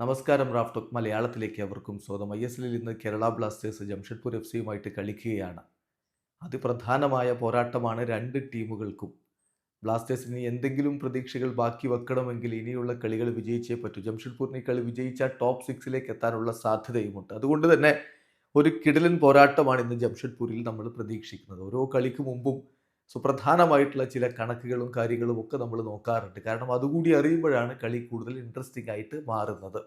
നമസ്കാരം റാഫ്റ്റോക്ക് മലയാളത്തിലേക്ക് അവർക്കും സ്വാഗതം. ഐ എസ് എല്ലിൽ ഇന്ന് കേരള ബ്ലാസ്റ്റേഴ്സ് ജംഷഡ്പൂർ എഫ് സിയുമായിട്ട് കളിക്കുകയാണ്. അതിപ്രധാനമായ പോരാട്ടമാണ് രണ്ട് ടീമുകൾക്കും. ബ്ലാസ്റ്റേഴ്സിന് എന്തെങ്കിലും പ്രതീക്ഷകൾ ബാക്കി വെക്കണമെങ്കിൽ ഇനിയുള്ള കളികൾ വിജയിച്ചേ പറ്റൂ. ജംഷഡ്പൂരിന് കളി വിജയിച്ചാൽ ടോപ്പ് സിക്സിലേക്ക് എത്താനുള്ള സാധ്യതയുമുണ്ട്. അതുകൊണ്ട് തന്നെ ഒരു കിടലൻ പോരാട്ടമാണ് ഇന്ന് ജംഷഡ്പൂരിൽ നമ്മൾ പ്രതീക്ഷിക്കുന്നത്. ഓരോ കളിക്ക് മുമ്പും സുപ്രധാനമായിട്ടുള്ള ചില കണക്കുകളും കാര്യങ്ങളും ഒക്കെ നമ്മൾ നോക്കാറുണ്ട്. കാരണം അതുകൂടി അറിയുമ്പോഴാണ് കളി കൂടുതൽ ഇൻട്രസ്റ്റിംഗ് ആയിട്ട് മാറുന്നത്.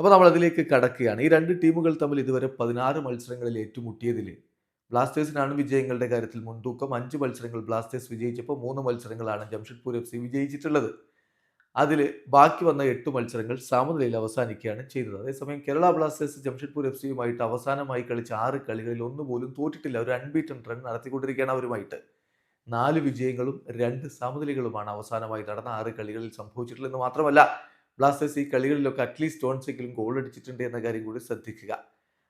അപ്പോൾ നമ്മൾ അതിലേക്ക് കടക്കുകയാണ്. ഈ രണ്ട് ടീമുകൾ തമ്മിൽ ഇതുവരെ പതിനാറ് മത്സരങ്ങളിൽ ഏറ്റുമുട്ടിയതിൽ ബ്ലാസ്റ്റേഴ്സിനാണ് വിജയങ്ങളുടെ കാര്യത്തിൽ മുൻതൂക്കം. അഞ്ച് മത്സരങ്ങൾ ബ്ലാസ്റ്റേഴ്സ് വിജയിച്ചപ്പോൾ മൂന്ന് മത്സരങ്ങളാണ് ജംഷഡ്പൂർ എഫ് സി വിജയിച്ചിട്ടുള്ളത്. അതിൽ ബാക്കി വന്ന എട്ട് മത്സരങ്ങൾ സമനിലയിൽ അവസാനിക്കുകയാണ് ചെയ്തത്. അതേസമയം കേരള ബ്ലാസ്റ്റേഴ്സ് ജംഷഡ്പൂർ എഫ് സിയുമായിട്ട് അവസാനമായി കളിച്ച ആറ് കളികളിൽ ഒന്നുപോലും തോറ്റിട്ടില്ല. ഒരു അൺബീറ്റൺ റൺ നടത്തിക്കൊണ്ടിരിക്കുകയാണ് അവരുമായിട്ട്. നാല് വിജയങ്ങളും രണ്ട് സമനിലകളുമാണ് അവസാനമായി നടന്ന ആറ് കളികളിൽ സംഭവിച്ചിട്ടുള്ളതെന്ന് മാത്രമല്ല ബ്ലാസ്റ്റേഴ്സ് ഈ കളികളിലൊക്കെ അറ്റ്ലീസ്റ്റ് ടോൺസെങ്കിലും ഗോൾ അടിച്ചിട്ടുണ്ട് എന്ന കാര്യം കൂടി ശ്രദ്ധിക്കുക.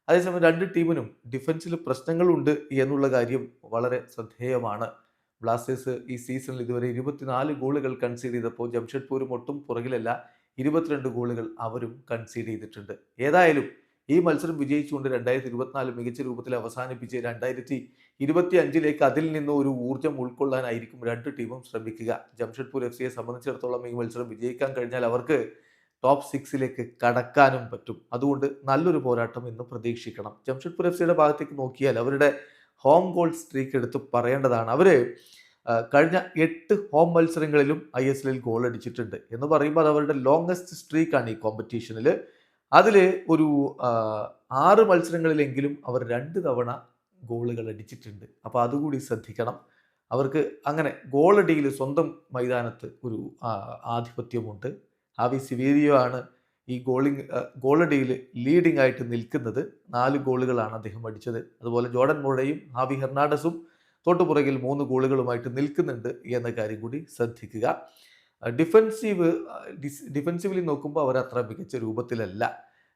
അതേസമയം രണ്ട് ടീമിനും ഡിഫൻസിൽ പ്രശ്നങ്ങളുണ്ട് എന്നുള്ള കാര്യം വളരെ ശ്രദ്ധേയമാണ്. ബ്ലാസ്റ്റേഴ്സ് ഈ സീസണിൽ ഇതുവരെ ഇരുപത്തിനാല് ഗോളുകൾ കൺസീഡ് ചെയ്തപ്പോൾ ജംഷഡ്പൂരും ഒട്ടും പുറകിലല്ല ഇരുപത്തിരണ്ട് ഗോളുകൾ അവരും കൺസീഡ് ചെയ്തിട്ടുണ്ട്. ഏതായാലും ഈ മത്സരം വിജയിച്ചുകൊണ്ട് രണ്ടായിരത്തി ഇരുപത്തിനാല് മികച്ച രൂപത്തിൽ അവസാനിപ്പിച്ച് രണ്ടായിരത്തി ഇരുപത്തി അഞ്ചിലേക്ക് അതിൽ നിന്ന് ഒരു ഊർജം ഉൾക്കൊള്ളാനായിരിക്കും രണ്ട് ടീമും ശ്രമിക്കുക. ജംഷഡ്പൂർ എഫ് സിയെ സംബന്ധിച്ചിടത്തോളം ഈ മത്സരം വിജയിക്കാൻ കഴിഞ്ഞാൽ അവർക്ക് ടോപ്പ് സിക്സിലേക്ക് കടക്കാനും പറ്റും. അതുകൊണ്ട് നല്ലൊരു പോരാട്ടം എന്ന് പ്രതീക്ഷിക്കണം. ജംഷഡ്പൂർ എഫ് സിയുടെ ഭാഗത്തേക്ക് നോക്കിയാൽ അവരുടെ ഹോം ഗോൾ സ്ട്രീക്ക് എടുത്ത് പറയേണ്ടതാണ്. അവർ കഴിഞ്ഞ എട്ട് ഹോം മത്സരങ്ങളിലും ഐ എസ് എല്ലിൽ ഗോൾ അടിച്ചിട്ടുണ്ട്. എന്ന് പറയുമ്പോൾ അത് അവരുടെ ലോങ്സ്റ്റ് സ്ട്രീക്കാണ് ഈ കോമ്പറ്റീഷനിൽ അതിൽ ഒരു ആറ് മത്സരങ്ങളിലെങ്കിലും അവർ രണ്ട് തവണ ഗോളുകൾ അടിച്ചിട്ടുണ്ട്. അപ്പോൾ അതുകൂടി ശ്രദ്ധിക്കണം. അവർക്ക് അങ്ങനെ ഗോളടിയിൽ സ്വന്തം മൈതാനത്ത് ഒരു ആധിപത്യമുണ്ട്. ആവി സിവേരിയോ ആണ് ഈ ഗോളിംഗ് ഗോളടിയിൽ ലീഡിംഗ് ആയിട്ട് നിൽക്കുന്നത് നാല് ഗോളുകളാണ് അദ്ദേഹം അടിച്ചത്. അതുപോലെ ജോർഡൻ മോഴയും ഹാവി ഹെർണാഡസും തൊട്ടുപുറകിൽ മൂന്ന് ഗോളുകളുമായിട്ട് നിൽക്കുന്നുണ്ട് എന്ന കാര്യം കൂടി ശ്രദ്ധിക്കുക. ഡിഫൻസീവ് ഡിഫെൻസീവ്ലി നോക്കുമ്പോൾ അവർ അത്ര മികച്ച രൂപത്തിലല്ല.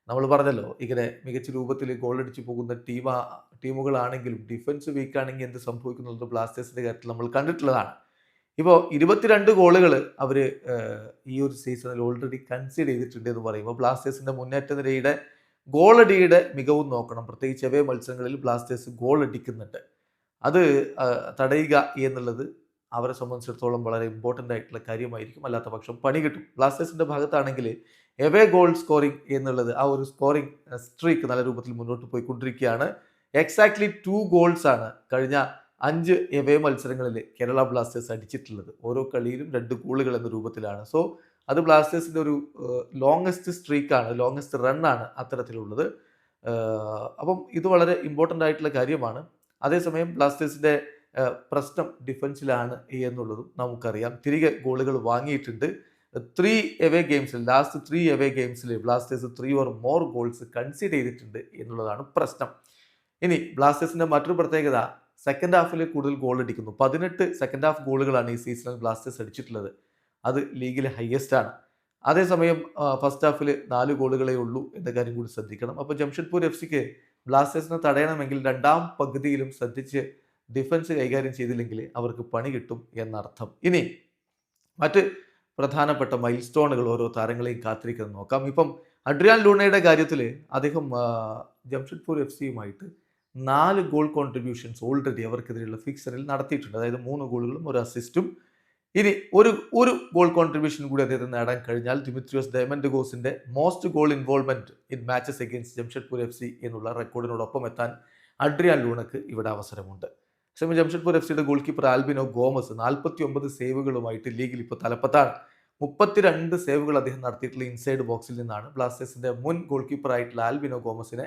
നമ്മൾ പറഞ്ഞല്ലോ ഇങ്ങനെ മികച്ച രൂപത്തിൽ ഗോൾ അടിച്ചു പോകുന്ന ടീമാ ടീമുകളാണെങ്കിലും ഡിഫൻസ് വീക്കാണെങ്കിൽ എന്ത് സംഭവിക്കുന്നുള്ളത് ബ്ലാസ്റ്റേഴ്സിന്റെ കാര്യത്തിൽ നമ്മൾ കണ്ടിട്ടുള്ളതാണ്. ഇപ്പോൾ ഇരുപത്തിരണ്ട് ഗോളുകൾ അവർ ഈ ഒരു സീസണിൽ ഓൾറെഡി കൺസീഡ് ചെയ്തിട്ടുണ്ട് എന്ന് പറയുമ്പോൾ ബ്ലാസ്റ്റേഴ്സിന്റെ മുന്നേറ്റ നിരയുടെ ഗോളടിയുടെ മികവും നോക്കണം. പ്രത്യേകിച്ച് അവേ മത്സരങ്ങളിൽ ബ്ലാസ്റ്റേഴ്സ് ഗോൾ അടിക്കുന്നുണ്ട് അത് തടയുക എന്നുള്ളത് അവരെ സംബന്ധിച്ചിടത്തോളം വളരെ ഇമ്പോർട്ടന്റ് ആയിട്ടുള്ള കാര്യമായിരിക്കും. അല്ലാത്ത പക്ഷം പണി കിട്ടും. ബ്ലാസ്റ്റേഴ്സിന്റെ ഭാഗത്താണെങ്കിൽ എവേ ഗോൾ സ്കോറിംഗ് എന്നുള്ളത് ആ ഒരു സ്കോറിംഗ് സ്ട്രീക്ക് നല്ല രൂപത്തിൽ മുന്നോട്ട് പോയിക്കൊണ്ടിരിക്കുകയാണ്. എക്സാക്ട്ലി ടു ഗോൾസ് ആണ് കഴിഞ്ഞ അഞ്ച് എവേ മത്സരങ്ങളിൽ കേരള ബ്ലാസ്റ്റേഴ്സ് അടിച്ചിട്ടുള്ളത്. ഓരോ കളിയിലും രണ്ട് ഗോളുകൾ എന്ന രൂപത്തിലാണ്. സോ അത് ബ്ലാസ്റ്റേഴ്സിന്റെ ഒരു ലോങ്ങസ്റ്റ് സ്ട്രീക്കാണ് ലോങ്ങസ്റ്റ് റണ്ണാണ് അത്തരത്തിലുള്ളത്. അപ്പം ഇത് വളരെ ഇമ്പോർട്ടന്റ് ആയിട്ടുള്ള കാര്യമാണ്. അതേസമയം ബ്ലാസ്റ്റേഴ്സിന്റെ പ്രശ്നം ഡിഫൻസിലാണ് എന്നുള്ളതും നമുക്കറിയാം. തിരികെ ഗോളുകൾ വാങ്ങിയിട്ടുണ്ട്. ത്രീ എവേ ഗെയിംസിൽ ലാസ്റ്റ് ത്രീ എവേ ഗെയിംസിൽ Blasters three or more goals concede ചെയ്തിട്ടുണ്ട് എന്നുള്ളതാണ് പ്രശ്നം. ഇനി ബ്ലാസ്റ്റേഴ്സിന്റെ മറ്റൊരു പ്രത്യേകത സെക്കൻഡ് ഹാഫിൽ കൂടുതൽ ഗോൾ അടിക്കുന്നു. പതിനെട്ട് സെക്കൻഡ് ഹാഫ് ഗോളുകളാണ് ഈ സീസണിൽ ബ്ലാസ്റ്റേഴ്സ് അടിച്ചിട്ടുള്ളത്. അത് ലീഗിലെ ഹയസ്റ്റ് ആണ്. അതേസമയം ഫസ്റ്റ് ഹാഫിൽ നാല് ഗോളുകളേ ഉള്ളൂ എന്ന കാര്യം കൂടി ശ്രദ്ധിക്കണം. അപ്പോൾ ജംഷഡ്പൂർ എഫ് സിക്ക് ബ്ലാസ്റ്റേഴ്സിനെ തടയണമെങ്കിൽ രണ്ടാം പകുതിയിലും ശ്രദ്ധിച്ച് ഡിഫൻസ് കൈകാര്യം ചെയ്തില്ലെങ്കിൽ അവർക്ക് പണി കിട്ടും എന്നർത്ഥം. ഇനി മറ്റ് പ്രധാനപ്പെട്ട മൈൽ സ്റ്റോണുകൾ ഓരോ താരങ്ങളെയും കാത്തിരിക്കുന്നത് നോക്കാം. ഇപ്പം അഡ്രിയാൻ ലൂണയുടെ കാര്യത്തിൽ അദ്ദേഹം ജംഷഡ്പൂർ എഫ് സിയുമായിട്ട് നാല് ഗോൾ കോൺട്രിബ്യൂഷൻസ് ഓൾറെഡി അവർക്കെതിരെയുള്ള ഫിക്സറിൽ നടത്തിയിട്ടുണ്ട്. അതായത് മൂന്ന് ഗോളുകളും ഒരു അസിസ്റ്റും ഇനി ഒരു ഒരു ഗോൾ കോൺട്രിബ്യൂഷൻ കൂടി അദ്ദേഹത്തിന് നേടാൻ കഴിഞ്ഞാൽ Dimitrios Dimitrios ഗോസിന്റെ most goal involvement in matches against Jamshedpur F C എന്നുള്ള റെക്കോർഡിനോടൊപ്പം എത്താൻ അഡ്രിയാൻ ലൂണക്ക് ഇവിടെ അവസരമുണ്ട്. സമയം ജംഷഡ്പൂർ എഫ് സിയുടെ ഗോൾ കീപ്പർ ആൽബിനോ ഗോമസ് നാൽപ്പത്തി ഒമ്പത് സേവുകളുമായിട്ട് ലീഗിൽ ഇപ്പോൾ തലപ്പത്താണ് മുപ്പത്തിരണ്ട് സേവുകൾ അദ്ദേഹം നടത്തിയിട്ടുള്ള ഇൻസൈഡ് ബോക്സിൽ നിന്നാണ്. ബ്ലാസ്റ്റേഴ്സിന്റെ മുൻ ഗോൾ കീപ്പർ ആയിട്ടുള്ള ആൽബിനോ ഗോമസിനെ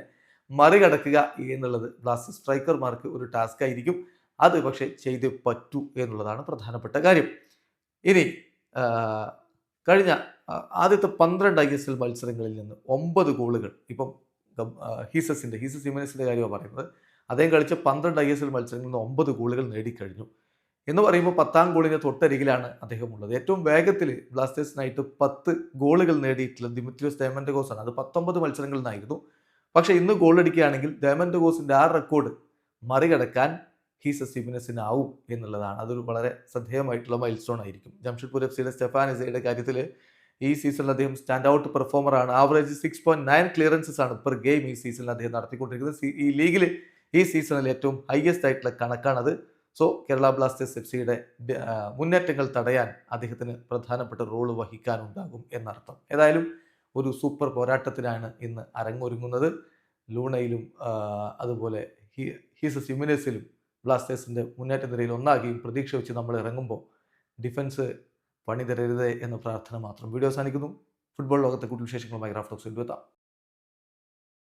മറികടക്കുക എന്നുള്ളത് ബ്ലാസ്റ്റേഴ്സ് സ്ട്രൈക്കർമാർക്ക് ഒരു ടാസ്ക് ആയിരിക്കും. അത് പക്ഷേ ചെയ്തേ പറ്റൂ എന്നുള്ളതാണ് പ്രധാനപ്പെട്ട കാര്യം. ഇനി കഴിഞ്ഞ ആദ്യത്തെ പന്ത്രണ്ട് ഐ എസ് എൽ മത്സരങ്ങളിൽ നിന്ന് ഒമ്പത് ഗോളുകൾ. ഇപ്പം ഹീസസിന്റെ ഹീസസ് ഹിമനസിന്റെ കാര്യമാണ് പറയുന്നത്. അദ്ദേഹം കളിച്ച പന്ത്രണ്ട് ഐ എസ് എൽ മത്സരങ്ങളിൽ നിന്ന് ഒമ്പത് ഗോളുകൾ നേടിക്കഴിഞ്ഞു. എന്ന് പറയുമ്പോൾ പത്താം ഗോളിന് തൊട്ടരികിലാണ് അദ്ദേഹം ഉള്ളത് ഏറ്റവും വേഗത്തിൽ ബ്ലാസ്റ്റേഴ്സിനായിട്ട് പത്ത് ഗോളുകൾ നേടിയിട്ടുള്ള ദിമിത്രിയോസ് ഡയമൻഡഗോസ് ആണ് അത് പത്തൊമ്പത് മത്സരങ്ങളിൽ നിന്നായിരുന്നു പക്ഷേ ഇന്ന് ഗോൾ അടിക്കുകയാണെങ്കിൽ ഡയമൻഡഗോസിന്റെ ആ റെക്കോർഡ് മറികടക്കാൻ ഹീസസ് സിമിനസിനാവും എന്നുള്ളതാണ്. അതൊരു വളരെ ശ്രദ്ധേയമായിട്ടുള്ള മൈൽ സ്റ്റോൺ ആയിരിക്കും. ജംഷഡ്പൂർ എഫ് സിയുടെ സ്റ്റെഫാനിസയുടെ കാര്യത്തിൽ ഈ സീസണിൽ അദ്ദേഹം stand out പെർഫോമറാണ് average six point nine clearances ആണ് പെർ ഗെയിം ഈ സീസണിൽ അദ്ദേഹം നടത്തിക്കൊണ്ടിരിക്കുന്നത്. ഈ ലീഗിൽ ഈ സീസണിൽ ഏറ്റവും ഹയസ്റ്റ് ആയിട്ടുള്ള കണക്കാണത് സോ കേരള ബ്ലാസ്റ്റേഴ്സ് എഫ് സിയുടെ മുന്നേറ്റങ്ങൾ തടയാൻ അദ്ദേഹത്തിന് പ്രധാനപ്പെട്ട റോൾ വഹിക്കാനുണ്ടാകും എന്നർത്ഥം. ഏതായാലും ഒരു സൂപ്പർ പോരാട്ടത്തിനാണ് ഇന്ന് അരങ്ങൊരുങ്ങുന്നത്. ലൂണയിലും അതുപോലെ ഹീസ് സിമിനേഴ്സിലും ബ്ലാസ്റ്റേഴ്സിന്റെ മുന്നേറ്റ നിരയിൽ ഒന്നാകിയും പ്രതീക്ഷ വെച്ച് നമ്മൾ ഇറങ്ങുമ്പോൾ ഡിഫൻസ് പണി തരരുത് എന്ന പ്രാർത്ഥന മാത്രം. വീഡിയോ അവസാനിക്കുന്നു. ഫുട്ബോൾ ലോകത്തെ കൂടുതൽ വിശേഷങ്ങളുമായി റാഫ്റ്റോക്സ് എത്താം.